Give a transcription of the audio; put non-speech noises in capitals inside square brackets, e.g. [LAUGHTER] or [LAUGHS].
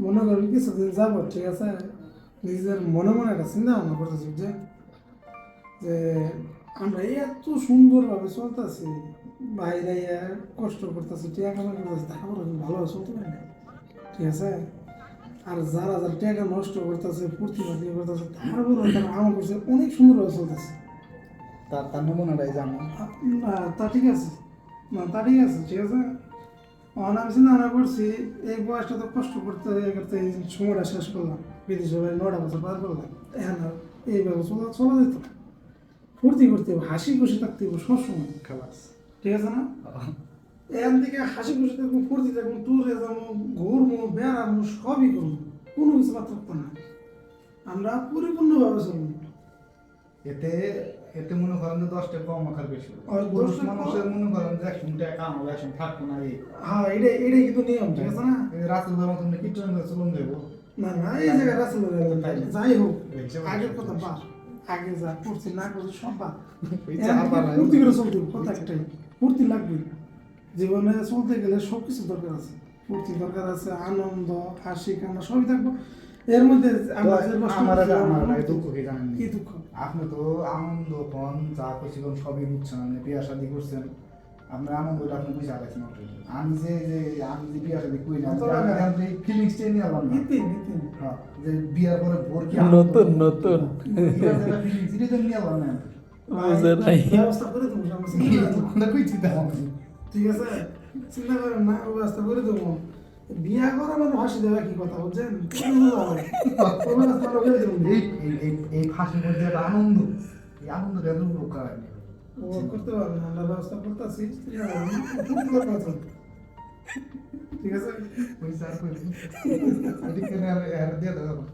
মনে করেন কিছুদিন যাব ঠিক আছে? নিজের মনে মনে একটা চিন্তা ভাবনা করতেছি যে যে আমরা এত সুন্দরভাবে চলতেছি বাইরে কষ্ট করতেছি টিয়া কামাই করতেছি তারপর ভালোভাবে চলতে পারি না ঠিক আছে? আর যারা যারা টাকা নষ্ট করতেছে ফুর্তি ফার্তি করতেছে তারপর তারা আমল করছে অনেক সুন্দরভাবে চলতেছে। তার তার নমুনাটাই জানো। তা ঠিক আছে। না তা ঠিক আছে ঠিক আছে? আমি চিন্তা ভাবনা করছি এই বয়সটা তো কষ্ট করতে করতে এই সময়টা শেষ করলাম। বিদেশে বাড়ি নটা বছর পার করলাম। এখন আর এইভাবে চলা চলা যেত ফুর্তি করতে হবে হাসি খুশি থাকতে হবে সবসময়। খালাস। ঠিক আছে না? এখান থেকে হাসি খুশি থাকব ফুর্তি থাকব ট্যুরে যাব ঘুরবো বেড়াবো সবই করব। কোনো কিছু থাকতো না। আমরা পরিপূর্ণভাবে চলবো। এতে এতে মনে করেন যে দশটা কম আঁকার বেশি। পুরুষ মানুষের মনে করেন যে একশো টাকা কাম হবে একশো থাকব না এই। হ্যাঁ এটাই এটাই কিন্তু নিয়ম ঠিক আছে না? বেলা মতন করে চলুন দেবো। না না এই জায়গায় রাসেল যাই হোক আগের কথা বাদ আগে যা করছি না করছি সব বানায়। ফুর্তি করে চলতে কথা একটাই লাগবে। জীবনে চলতে গেলে সব কিছু দরকার আছে। ফুর্তি দরকার আছে আনন্দ হাসি কান্না সবই থাকব। এর মধ্যে আমরা আমার দুঃখ কি জানেন? কি দুঃখ? আপনি তো আনন্দ কন যা করছি কোন সবই বুঝছেন আপনি বিয়া শাদি করছেন। আপনার আনন্দটা আপনি বুঝে আলাইছেন আমি যে যে আমি যে বিয়া শাদি করি না টাকা? আমি নিয়ে আলাম না নীতি নীতি হ্যাঁ, যে বিয়ার পরে ভোর কি নতুন নতুন। এটা তো নিয়ে আলাম না বুঝে নাই। ব্যবস্থা করে দেবো [LAUGHS] ঠিক আছে? চিন্তা করেন না ব্যবস্থা করে দেবো। বিয়া করা মানে ফাঁসি দেওয়া কি কথা বুঝছেন? এই এই- এই ফাঁসির মধ্যে একটা আনন্দ। এই আনন্দ কেন লোক না। করতে পারবে আমরা ব্যবস্থা করতেছি। ঠিক আছে? ওই স্যার আর আর দিয়ে দাও